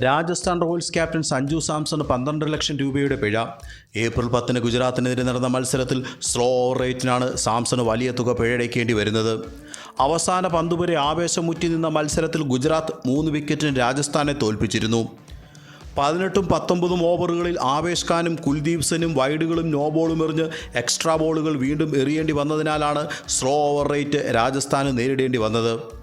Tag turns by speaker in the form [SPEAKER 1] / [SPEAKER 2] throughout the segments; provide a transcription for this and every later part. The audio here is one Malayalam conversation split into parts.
[SPEAKER 1] രാജസ്ഥാൻ റോയൽസ് ക്യാപ്റ്റൻ സഞ്ജു സാംസണ് പന്ത്രണ്ട് ലക്ഷം രൂപയുടെ പിഴ. ഏപ്രിൽ പത്തിന് ഗുജറാത്തിനെതിരെ നടന്ന മത്സരത്തിൽ സ്ലോ ഓവർ റേറ്റിനാണ് സാംസണ് വലിയ തുക പിഴയടയ്ക്കേണ്ടി വരുന്നത്. അവസാന പന്തുവരെ ആവേശം മുറ്റി നിന്ന മത്സരത്തിൽ ഗുജറാത്ത് മൂന്ന് വിക്കറ്റിന് രാജസ്ഥാനെ തോൽപ്പിച്ചിരുന്നു. പതിനെട്ടും പത്തൊമ്പതും ഓവറുകളിൽ ആവേശ് ഖാനും കുൽദീപ് സെനും വൈഡുകളും നോ ബോളും എറിഞ്ഞ് എക്സ്ട്രാ ബോളുകൾ വീണ്ടും എറിയേണ്ടി വന്നതിനാലാണ് സ്ലോ ഓവർ റേറ്റ് രാജസ്ഥാന് നേരിടേണ്ടി വന്നത്.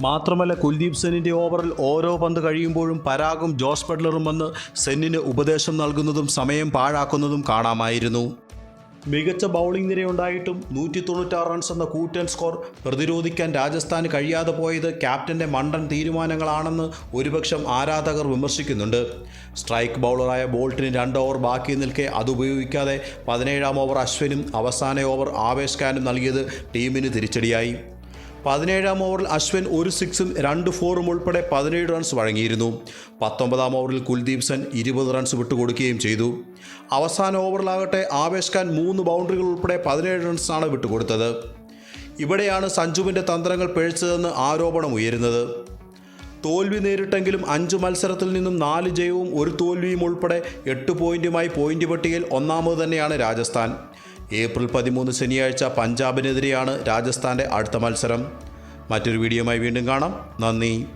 [SPEAKER 1] മാത്രമല്ല കുൽദീപ് സെന്നിന്റെ ഓവറിൽ ഓരോ പന്ത് കഴിയുമ്പോഴും പരാഗും ജോസ് ബട്ട്ലറും വന്ന് സെന്നിന് ഉപദേശം നൽകുന്നതും സമയം പാഴാക്കുന്നതും കാണാമായിരുന്നു. മികച്ച ബൗളിംഗ് നിരയുണ്ടായിട്ടും നൂറ്റി തൊണ്ണൂറ്റാറ് റൺസ് എന്ന കൂറ്റൻ സ്കോർ പ്രതിരോധിക്കാൻ രാജസ്ഥാന് കഴിയാതെ പോയത് ക്യാപ്റ്റന്റെ മണ്ടൻ തീരുമാനങ്ങളാണെന്ന് ഒരുപക്ഷം ആരാധകർ വിമർശിക്കുന്നുണ്ട്. സ്ട്രൈക്ക് ബൗളറായ ബോൾട്ടിന് രണ്ട് ഓവർ ബാക്കി നിൽക്കെ അത് ഉപയോഗിക്കാതെ പതിനേഴാം ഓവർ അശ്വിനും അവസാന ഓവർ ആവേശ് ഖാനും നൽകിയത് ടീമിന് തിരിച്ചടിയായി. പതിനേഴാം ഓവറിൽ അശ്വിൻ ഒരു സിക്സും രണ്ട് ഫോറും ഉൾപ്പെടെ പതിനേഴ് റൺസ് വഴങ്ങിയിരുന്നു. പത്തൊമ്പതാം ഓവറിൽ കുൽദീപ് സെൻ ഇരുപത് റൺസ് വിട്ടുകൊടുക്കുകയും ചെയ്തു. അവസാന ഓവറിലാകട്ടെ ആവേശ് ഖാൻ മൂന്ന് ബൗണ്ടറികൾ ഉൾപ്പെടെ പതിനേഴ് റൺസാണ് വിട്ടുകൊടുത്തത്. ഇവിടെയാണ് സഞ്ജുവിന്റെ തന്ത്രങ്ങൾ പിഴച്ചതെന്ന് ആരോപണം ഉയരുന്നത്. തോൽവി നേരിട്ടെങ്കിലും അഞ്ച് മത്സരത്തിൽ നിന്നും നാല് ജയവും ഒരു തോൽവിയും ഉൾപ്പെടെ എട്ട് പോയിന്റുമായി പോയിന്റ് പട്ടികയിൽ ഒന്നാമത് തന്നെയാണ് രാജസ്ഥാൻ. ഏപ്രിൽ പതിമൂന്ന് ശനിയാഴ്ച പഞ്ചാബിനെതിരെയാണ് രാജസ്ഥാന്റെ അടുത്ത മത്സരം. മറ്റൊരു വീഡിയോയുമായി വീണ്ടും കാണാം. നന്ദി.